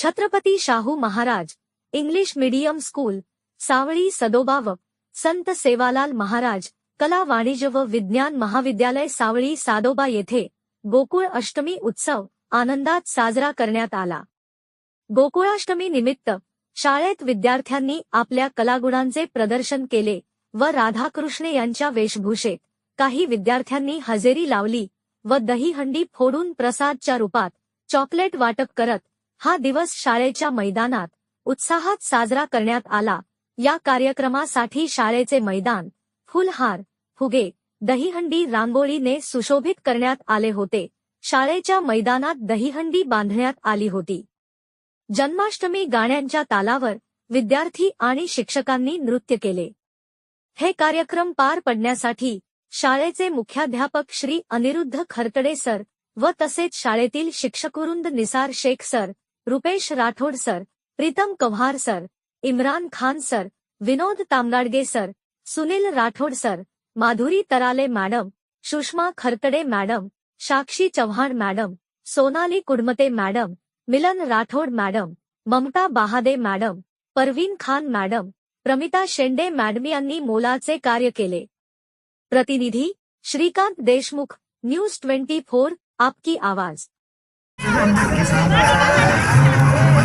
Chhatrapati Shahu Maharaj English medium school Savali Sadobav संत सेवालाल महाराज कला वाणिज्य व विज्ञान महाविद्यालय सावळी सादोबा येथे गोकुळ अष्टमी उत्सव आनंदात साजरा करण्यात आला. गोकुळाष्टमी निमित्त शाळेत विद्यार्थ्यांनी आपल्या कलागुणांचे प्रदर्शन केले व राधाकृष्णे यांच्या वेशभूषेत काही विद्यार्थ्यांनी हजेरी लावली व दहीहंडी फोडून प्रसादच्या रूपात चॉकलेट वाटप करत हा दिवस शाळेच्या मैदानात उत्साहात साजरा करण्यात आला. या कार्यक्रमासाठी शाळेचे मैदान फुलहार फुगे दहीहंडी रांगोळीने सुशोभित करण्यात आले होते. शाळेच्या मैदानात दहीहंडी बांधण्यात आली होती. जन्माष्टमी गाण्यांच्या तालावर विद्यार्थी आणि शिक्षकांनी नृत्य केले. हे कार्यक्रम पार पडण्यासाठी शाळेचे मुख्याध्यापक श्री अनिरुद्ध खरतडे सर व तसेच शाळेतील शिक्षकवृंद Nisar Shaikh sir Rupesh Rathod sir Pritam Kavhar sir Imran Khan sir Vinod Tamgadge sir Sunil Rathod sir Madhuri Tarale madam Sushma Kharatde madam Sakshi Chavan madam Sonali Kudmate madam Milan Rathod madam Mamta Bahade madam Parveen Khan madam Pramita Shende madam यांनी मोलाचे कार्य केले. प्रतिनिधी Shrikant Deshmukh news twenty four आपकी आवाज. Yeah.